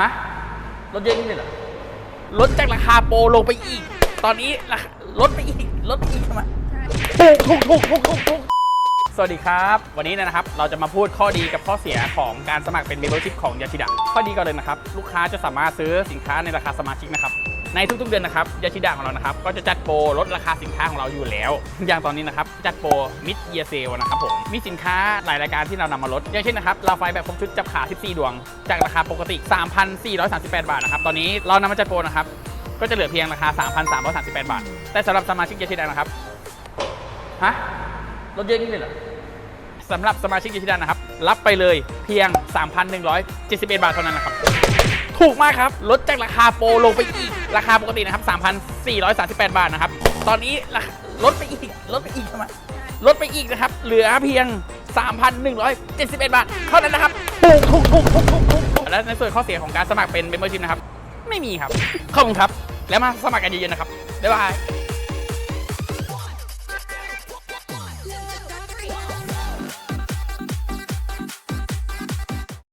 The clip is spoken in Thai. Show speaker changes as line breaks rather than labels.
ฮะลดเยอะนี่เลยเหรอลดจากราคาโปรลงไปอีก ตอนนี้ราคาลดไปอีกลดไปอีกทำไมถูกถูกถูกถูกถูกถูกสวัสดีครับ วันนี้นะครับเราจะมาพูดข้อดีกับข้อเสียของการสมัครเป็น membership ของยาชิดะข้อดีก่อนเลยนะครับ ลูกค้าจะสามารถซื้อสินค้าในราคาสมาชิกนะครับ ในทุกๆเดือนนะครับยาชิดะของเรานะครับก็จะจัดโปรลดราคาสินค้าของเราอยู่แล้ว อย่างตอนนี้นะครับจัดโปรมิดเยียเซลนะครับผมมีสินค้าหลายรายการที่เรานำมาลด อย่างเช่นนะครับลาไฟแบบครบชุดจับขา 14 ดวง จากราคาปกติ 3,438 บาทนะครับตอนนี้เรานำมาจัดโปรนะครับก็จะเหลือเพียงราคา 3,338 บาท แต่สำหรับสมาชิกยาชิดะนะครับฮะลดเยอะนี่เลยเหรอสำหรับสมาชิกยาชิดานะครับรับไปเลยเพียง 3,171 บาทเท่านั้นนะครับ ถูกมากครับ ลดจากราคาโปรลงไปอีก ราคาปกตินะครับ 3,438 บาทนะครับ ตอนนี้ราคาลดไปอีก ลดไปอีกทำไมลดไปอีกนะครับ เหลือเพียง 3,171 บาท เท่านั้นนะครับถูกถูกถูกถูกถูกถูกถูกและในส่วนข้อเสียของการสมัครเป็น membership นะครับ ไม่มีครับ ขอบคุณครับ แล้วมาสมัครกันเยอะๆนะครับ บ๊ายบาย